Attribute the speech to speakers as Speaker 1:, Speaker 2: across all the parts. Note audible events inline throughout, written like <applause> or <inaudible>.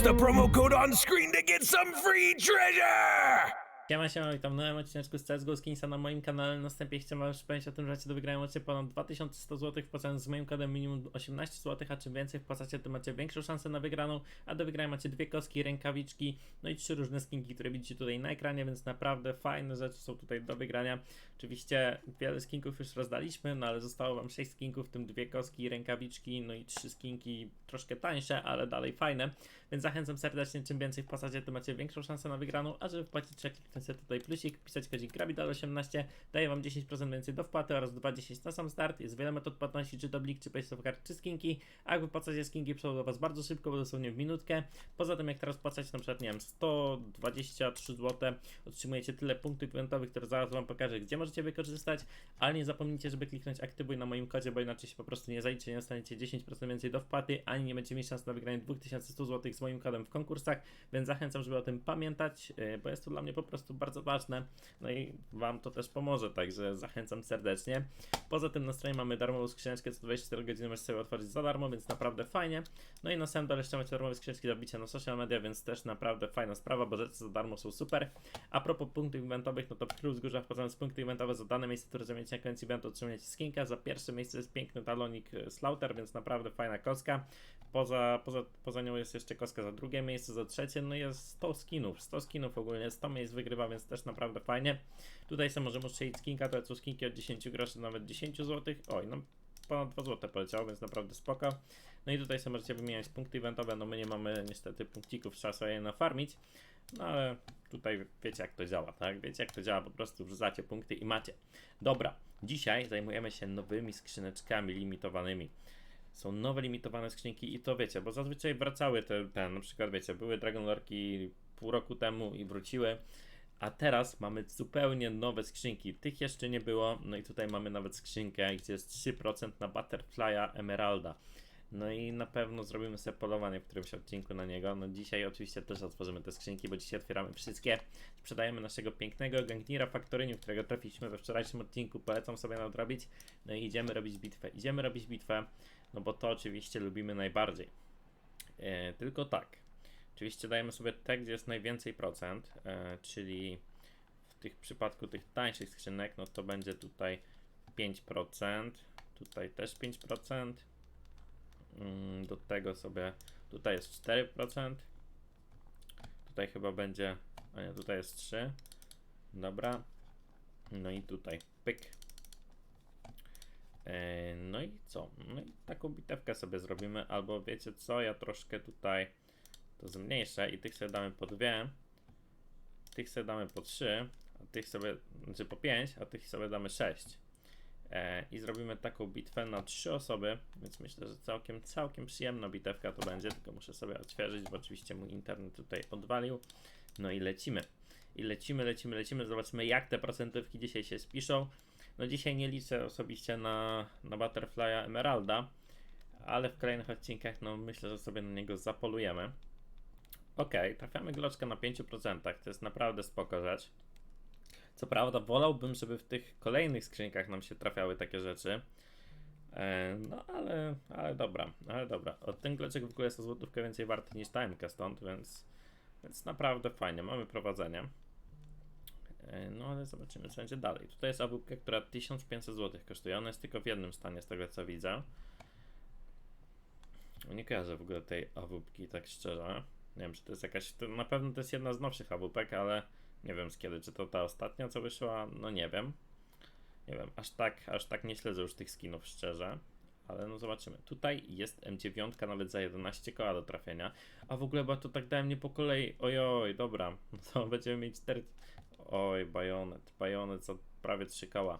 Speaker 1: Use the promo code on screen to get some free treasure.
Speaker 2: Siema, siema, witam w nowym odcineczku z CSGO Skinsa na moim kanale. Na wstępie chciałem wam przypomnieć o tym, że macie do wygrania macie ponad 2100 zł wpłacając z moim kodem minimum 18 zł, a czym więcej wpłacacie, tym macie większą szansę na wygraną, a do wygrania macie dwie kostki, rękawiczki, no i trzy różne skinki, które widzicie tutaj na ekranie, więc naprawdę fajne rzeczy są tutaj do wygrania. Oczywiście wiele skinków już rozdaliśmy, no ale zostało wam 6 skinków, w tym dwie kostki, rękawiczki, no i trzy skinki troszkę tańsze, ale dalej fajne, więc zachęcam serdecznie, czym więcej wpłacacie, tym macie większą szansę na wygraną, a żeby wpłacić, kliknąć sobie tutaj plusik, pisać kodzik GRABIDAL18, daje wam 10% więcej do wpłaty oraz 2,10 na sam start, jest wiele metod płatności, czy to blik, czy państwo kart, czy skinki, a jak wypłacacie skinki, przychodzą do was bardzo szybko, bo dosłownie w minutkę, poza tym jak teraz płacacie na przykład, nie wiem, 123 zł, otrzymujecie tyle punktów eventowych, które zaraz wam pokażę, gdzie możecie wykorzystać, ale nie zapomnijcie, żeby kliknąć aktywuj na moim kodzie, bo inaczej się po prostu nie zajdzie, nie dostaniecie 10% więcej do wpłaty, ani nie będziecie mieć szans na wygranie 2100 zł z moim kodem w konkursach, więc zachęcam, żeby o tym pamiętać, yy, bo jest to dla mnie po prostu bardzo ważne, no i wam to też pomoże, także zachęcam serdecznie. Poza tym na stronie mamy darmową skrzyneczkę, co 24 godziny możecie sobie otworzyć za darmo, więc naprawdę fajnie. No i na samym dole jeszcze macie darmowe skrzyneczki do wbicia na social media, więc też naprawdę fajna sprawa, bo rzeczy za darmo są super. A propos punktów eventowych, no to Król Wzgórza wpłacając punkty eventowe za dane miejsce, które zamienicie na koniec eventu, otrzymujecie skinka. Za pierwsze miejsce jest piękny talonik e, Slaughter, więc naprawdę fajna kostka. Poza, poza, poza nią jest jeszcze kostka za drugie miejsce, za trzecie, no jest 100 skinów, 100 skinów ogólnie, 100 miejsc wygrywa, więc też naprawdę fajnie. Tutaj sobie możemy strzelić skinka, to są skinki od 10 groszy, nawet 10 zł. Oj, no ponad 2 zł poleciało, więc naprawdę spoko. No i tutaj sobie możecie wymieniać punkty eventowe, no my nie mamy niestety punkcików, trzeba sobie je nafarmić. No ale tutaj wiecie jak to działa, tak? Wiecie jak to działa, po prostu wrzucacie punkty i macie. Dobra, dzisiaj zajmujemy się nowymi skrzyneczkami limitowanymi. Są nowe limitowane skrzynki i to wiecie, bo zazwyczaj wracały te, te na przykład wiecie, były Dragon Lorki pół roku temu i wróciły. A teraz mamy zupełnie nowe skrzynki. Tych jeszcze nie było. No i tutaj mamy nawet skrzynkę, gdzie jest 3% na Butterfly'a Emeralda. No i na pewno zrobimy sobie polowanie w którymś odcinku na niego. No dzisiaj oczywiście też otworzymy te skrzynki, bo dzisiaj otwieramy wszystkie. Sprzedajemy naszego pięknego Gangnira Factorynium, którego trafiliśmy we wczorajszym odcinku. Polecam sobie nadrobić. No i idziemy robić bitwę. Idziemy robić bitwę, no bo to oczywiście lubimy najbardziej. E, tylko tak. Oczywiście dajemy sobie te, gdzie jest najwięcej procent, e, czyli w tych przypadku tych tańszych skrzynek, no to będzie tutaj 5%, tutaj też 5%, mm, do tego sobie, tutaj jest 4%, tutaj chyba będzie, a nie, tutaj jest 3, dobra, no i tutaj pyk. E, No i co? No i taką bitewkę sobie zrobimy, albo wiecie co, ja troszkę tutaj to zmniejszę i tych sobie damy po dwie, tych sobie damy po trzy, a tych sobie, znaczy po pięć, a tych sobie damy sześć. E, I zrobimy taką bitwę na trzy osoby, więc myślę, że całkiem, całkiem przyjemna bitewka to będzie, tylko muszę sobie odświeżyć, bo oczywiście mój internet tutaj odwalił. No i lecimy. I lecimy, lecimy, lecimy, zobaczymy jak te procentówki dzisiaj się spiszą. No dzisiaj nie liczę osobiście na, na Butterfly'a Emeralda, ale w kolejnych odcinkach no myślę, że sobie na niego zapolujemy. Ok, trafiamy gloczka na 5%, to jest naprawdę spoko rzecz. Co prawda wolałbym, żeby w tych kolejnych skrzynkach nam się trafiały takie rzeczy. E, no ale, ale dobra, ale dobra. O, ten gloczek w ogóle jest o złotówkę więcej warty niż ta MK stąd, więc, więc naprawdę fajnie, mamy prowadzenie. E, no ale zobaczymy co będzie dalej. Tutaj jest AWP, która 1500 zł kosztuje, ona jest tylko w jednym stanie z tego co widzę. Nie kojarzę w ogóle tej AWP tak szczerze. Nie wiem, czy to jest jakaś. To na pewno to jest jedna z nowszych AWP, ale nie wiem z kiedy. Czy to ta ostatnia, co wyszła? No nie wiem. Nie wiem, aż tak, aż tak nie śledzę już tych skinów szczerze. Ale no zobaczymy. Tutaj jest M9 nawet za 11 koła do trafienia. A w ogóle, bo to tak dałem nie po kolei. Ojoj, dobra. <laughs> No to będziemy mieć 4. Oj, bajonet. Bajonet za prawie 3 koła.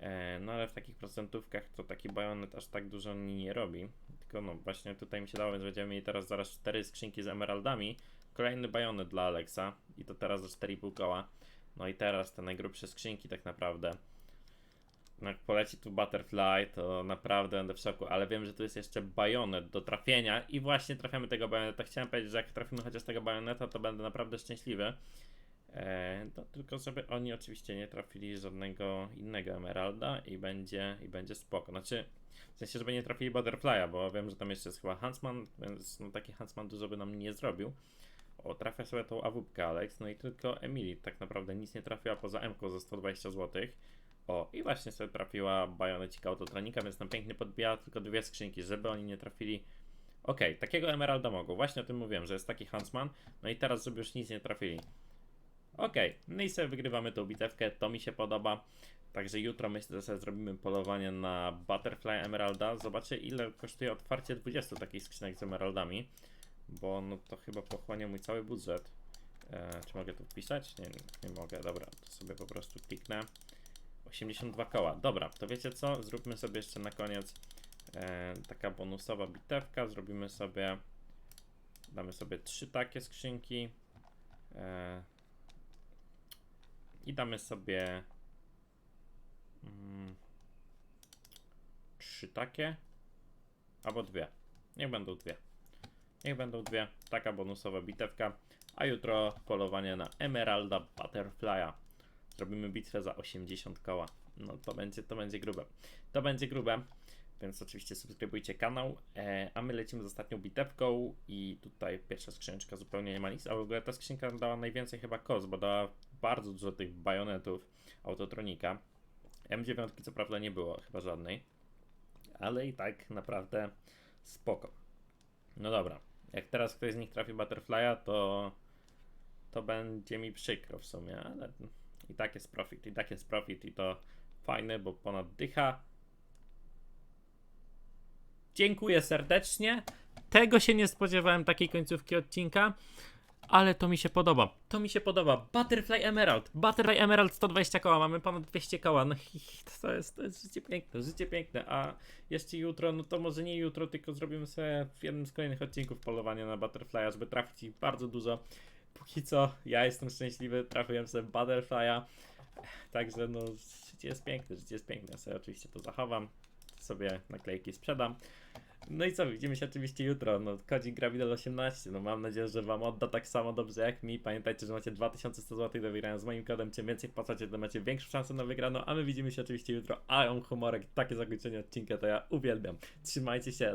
Speaker 2: E, no ale w takich procentówkach to taki bajonet aż tak dużo nie robi. Tylko no właśnie tutaj mi się dało, więc będziemy mieli teraz zaraz cztery skrzynki z emeraldami. Kolejny bajonet dla Alexa i to teraz za 4,5 koła. No i teraz te najgrubsze skrzynki tak naprawdę. No Jak poleci tu Butterfly, to naprawdę będę w szoku, ale wiem, że tu jest jeszcze bajonet do trafienia i właśnie trafiamy tego bajoneta. Chciałem powiedzieć, że jak trafimy chociaż tego bajoneta, to będę naprawdę szczęśliwy. No, tylko żeby oni oczywiście nie trafili żadnego innego emeralda i będzie, i będzie spoko. Znaczy, w sensie, żeby nie trafili Butterfly'a, bo wiem, że tam jeszcze jest chyba Huntsman, więc no, taki Huntsman dużo by nam nie zrobił. O, trafia sobie tą awupkę Alex, no i tylko Emily tak naprawdę nic nie trafiła poza M za 120 zł. O, i właśnie sobie trafiła bajonecika autotronika, więc nam pięknie podbija tylko dwie skrzynki, żeby oni nie trafili. Okej, takiego emeralda mogą. Właśnie o tym mówiłem, że jest taki Huntsman. No i teraz, żeby już nic nie trafili. Okej, no i sobie wygrywamy tą bitewkę, to mi się podoba. Także jutro myślę, że zrobimy polowanie na Butterfly Emeralda. Zobaczcie ile kosztuje otwarcie 20 takich skrzynek z emeraldami. Bo no to chyba pochłania mój cały budżet. E, czy mogę tu wpisać? Nie, nie mogę. Dobra, to sobie po prostu kliknę. 82 koła. Dobra, to wiecie co? Zróbmy sobie jeszcze na koniec e, taka bonusowa bitewka. Zrobimy sobie. Damy sobie trzy takie skrzynki. E, I damy sobie. Mm, trzy takie. Albo dwie. Niech będą dwie. Niech będą dwie. Taka bonusowa bitewka. A jutro polowanie na Emeralda Butterfly'a. Zrobimy bitwę za 80 koła. No to będzie, to będzie grube. To będzie grube. Więc oczywiście subskrybujcie kanał. E, a my lecimy z ostatnią bitewką. I tutaj pierwsza skrzyneczka zupełnie nie ma nic. A w ogóle ta skrzynka dała najwięcej chyba kos, bo dała bardzo dużo tych bajonetów autotronika. M9 co prawda nie było chyba żadnej. Ale i tak naprawdę spoko. No dobra. Jak teraz ktoś z nich trafi Butterfly'a, to to będzie mi przykro w sumie, ale i tak jest profit, i tak jest profit i to fajne, bo ponad dycha. Dziękuję serdecznie. Tego się nie spodziewałem, takiej końcówki odcinka. Ale to mi się podoba. To mi się podoba. Butterfly Emerald. Butterfly Emerald 120 koła. Mamy ponad 200 koła. No <laughs> to jest, to jest życie piękne. Życie piękne. A jeszcze jutro, no to może nie jutro, tylko zrobimy sobie w jednym z kolejnych odcinków polowanie na Butterfly'a, żeby trafić bardzo dużo. Póki co ja jestem szczęśliwy. Trafiłem sobie Butterfly'a. Także no, życie jest piękne. Życie jest piękne. Ja sobie oczywiście to zachowam. Sobie naklejki sprzedam. No i co, widzimy się oczywiście jutro. No, kodzik Gravidel18. No mam nadzieję, że wam odda tak samo dobrze jak mi. Pamiętajcie, że macie 2100 zł do wygrania z moim kodem. Czym więcej wpłacacie, to macie większą szansę na wygraną. A my widzimy się oczywiście jutro. A on humorek, takie zakończenie odcinka to ja uwielbiam. Trzymajcie się,